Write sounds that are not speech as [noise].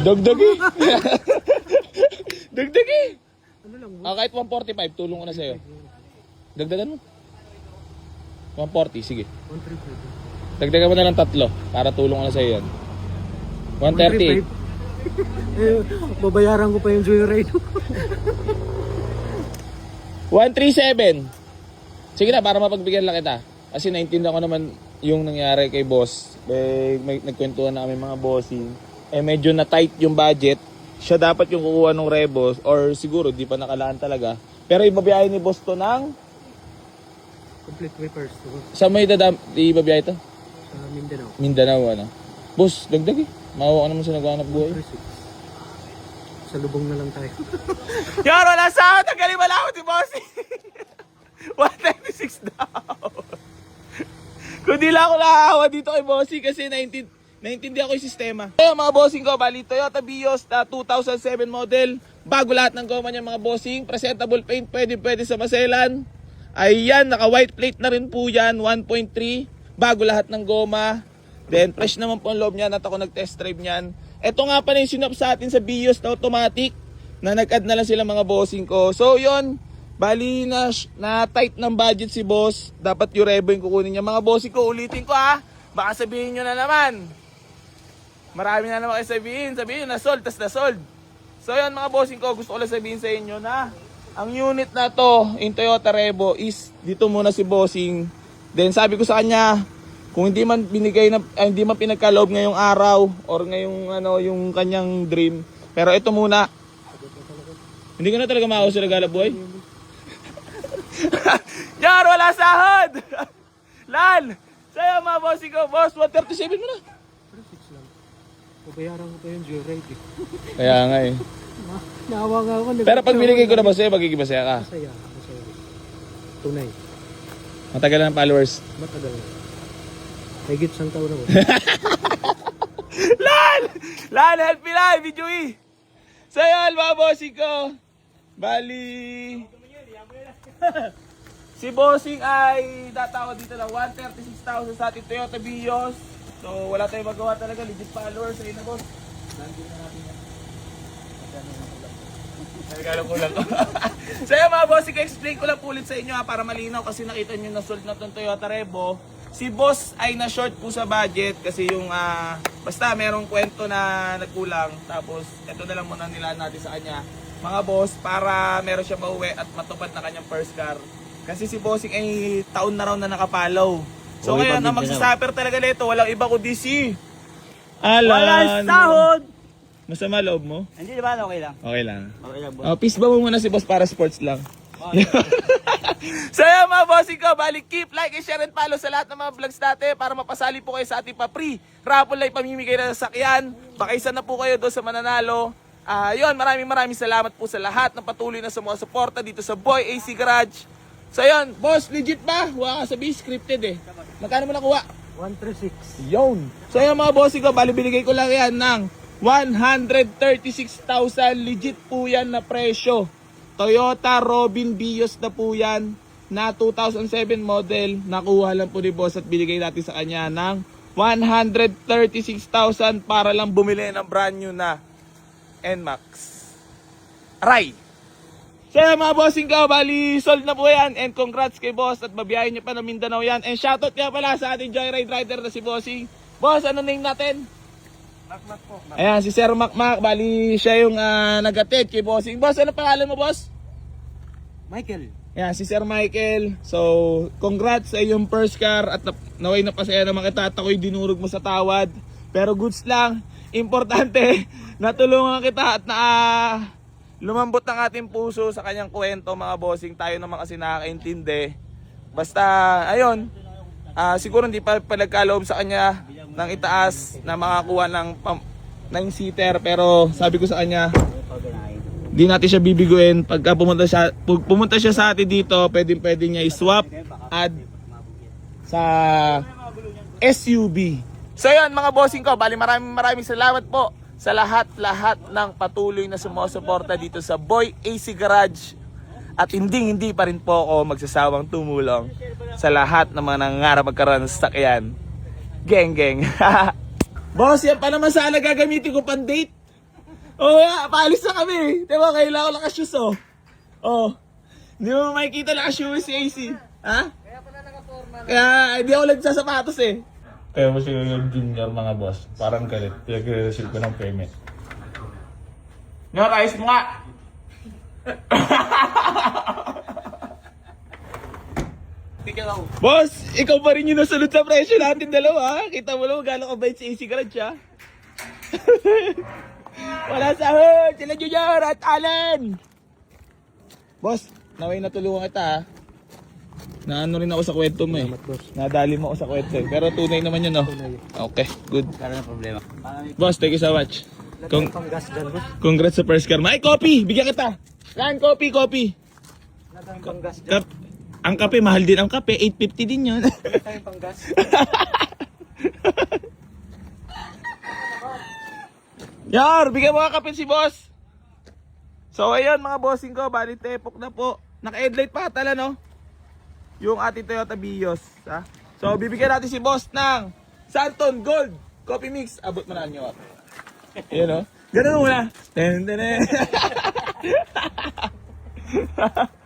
Dagdagi. [laughs] Dagdagi. Ano lang, Ah, kahit 145, tulong ko na sa'yo. Dagdagan mo. 140, sige. 135. Dagdagan mo na lang tatlo para tulong ko na sa'yo yan. 138. 135. eh, babayaran ko pa yung joyride. [laughs] 137. Sige na, para mapagbigyan lang kita. Kasi naintindihan ko naman yung nangyari kay boss. Eh, may, nagkwentuhan na kami mga bossing. Eh, medyo na tight yung budget. Siya dapat yung kukuha ng rebos or siguro di pa nakalaan talaga. Pero ibabiyahe ni boss to ng... Complete repairs to Sa may dadam... Ibabiyahe to? sa Mindanao. Mindanao, ano? Boss, dagdag eh. Mawawa ka naman sa naghanap buhay. 36. Sa lubong na lang tayo. [laughs] Yan, wala sa akin. Tanggalin mo [laughs] lang ako si bossing. 196 daw. Kung di lang ako nakahawa dito kay bossing kasi naintind naintindihan ko yung sistema. Ayun mga bossing ko, bali Toyota Vios na 2007 model. Bago lahat ng goma niya mga bossing. Presentable paint, pwede pwede sa maselan. Ayan, naka white plate na rin po yan, 1.3. Bago lahat ng goma. Then fresh naman po ang loob niya at ako nag-test drive niyan. Ito nga pala yung sinop sa atin sa Vios na automatic na nag-add na lang sila mga bossing ko. So yon bali na, na tight ng budget si boss. Dapat yung rebo yung kukunin niya. Mga bossing ko, ulitin ko ha. Baka sabihin nyo na naman. Marami na naman kayo sabihin. Sabihin nyo na sold, tas na sold. So yan mga bossing ko, gusto ko lang sabihin sa inyo na ang unit na to in Toyota Revo is dito muna si bossing. Then sabi ko sa kanya, kung hindi man binigay na ay, hindi man pinagkaloob ngayong araw or ngayong ano yung kanyang dream. Pero ito muna. Hindi ko na talaga makausap sa regala boy. [laughs] Yar, wala sahod! [laughs] Lal! Sa'yo mga bossing ko, boss, 137 mo na. 36 lang. Babayaran ko pa yung joyride eh. [laughs] Kaya nga eh. Na- Naawa nga ako. nag- Pero pag binigay ko na ba sa'yo, magiging masaya ka. Masaya. Masaya. Tunay. Matagal na ng followers. Matagal na. Higit isang taon ako. [laughs] Lan! Lan, help me lang, video eh. So yun, mga bossing ko. Bali... si bossing ay tatawad dito ng 136,000 sa ating Toyota Vios. So wala tayong magawa talaga, legit followers. Ayun na boss. Nandito na natin yan. Regalo ko lang. [laughs] so yun mga bossing, explain ko lang ulit sa inyo ha, para malinaw kasi nakita nyo na sold na itong Toyota Revo. Si boss ay na short po sa budget kasi yung ah, basta merong kwento na nagkulang tapos ito na lang muna nila natin sa kanya mga boss para meron siya mauwi at matupad na kanyang first car kasi si bossing ay taon na raw na nakapalaw so pa ang din magsasuffer talaga nito walang iba kundi si Alan Walang sahod! masama loob mo? Hindi ba okay lang? okay lang Okay lang, boss. Oh, peace ba mo muna si boss para sports lang [laughs] so yun mga bossing ko, balik keep like and share and follow sa lahat ng mga vlogs natin para mapasali po kayo sa ating pa-free raffle live pamimigay na sasakyan. Baka isa na po kayo doon sa mananalo. Ah, yun, maraming maraming salamat po sa lahat ng patuloy na sumusuporta dito sa Boy AC Garage. So yun, boss, legit ba? Huwag ka sabihin, scripted eh. Magkano mo nakuha? 136. Yun. So yung mga bossing ko, bali binigay ko lang yan ng 136,000 legit po yan na presyo. Toyota Robin Vios na po yan na 2007 model. Nakuha lang po ni boss at binigay natin sa kanya ng 136,000 para lang bumili ng brand new na NMAX. Aray! So yan, mga bossing ko, bali sold na po yan and congrats kay boss at babiyahin niyo pa ng Mindanao yan and shoutout nga pala sa ating joyride rider na si bossing. Boss, ano name natin? Makmak po. Ayan, si Sir Macmac, bali siya yung uh, nag-attend kay bossing. Boss, ano pangalan mo boss? Michael. Ayan, si Sir Michael. So, congrats sa iyong first car at na- naway na pasaya naman kita at ako'y dinurog mo sa tawad. Pero goods lang. Importante, [laughs] natulungan kita at na ah, lumambot ng ating puso sa kanyang kwento mga bossing. Tayo naman kasi nakakaintindi. Basta, ayun, ah, siguro hindi pa palagkaloob sa kanya ng itaas na makakuha ng pam- 9-seater. Pero sabi ko sa kanya, di natin siya bibiguin. Pagka pumunta siya, pag pumunta siya sa atin dito, pwedeng pwede niya i-swap, sa SUV. So yun mga bossing ko, bali maraming maraming salamat po sa lahat-lahat ng patuloy na sumusuporta dito sa Boy AC Garage. At hindi hindi pa rin po ako magsasawang tumulong sa lahat ng mga nangangarap magkaroon ng sasakyan. Geng geng. [laughs] Boss, yan pa naman sana gagamitin ko pang date. Oo nga, paalis na kami. Diba, kailangan ko nakashoes oh. Oh. Hindi mo makikita nakashoes si AC. Ha? Kaya pala naka-forma Kaya hindi ako nagsasapatos eh. Kaya mo siya yung junior mga boss. Parang galit. Pinag-receive ko ng payment. Nga, ayos mo nga! Boss, ikaw pa rin yung nasunod sa presyo natin dalawa. Kita mo lang gano'ng kabait si AC Garage ha. [laughs] Wala sahod! Sila Junior at Allen! Boss, naway natulungan kita ha. Naano rin ako sa kwento mo eh. Salamat, boss. Nadali mo ako sa kwento eh. Pero tunay naman yun no? Tunay. Okay, good. Wala na problema. Boss, thank you so much. Kung, congrats sa first car. May coffee! Bigyan kita! Yan, gas dyan. Kap ang kape, mahal din ang kape. 850 din yun. Lagyan pang gas. [laughs] Yar, bigyan mo nga kape si boss. So ayun mga bossing ko, bali tepok na po. Naka-headlight pa tala no? Yung ating Toyota Vios. Ha? So bibigyan natin si boss ng Santon Gold Coffee Mix. Abot mo na nyo. Ayan o. Ganun muna. Ten, ten, ten. [laughs]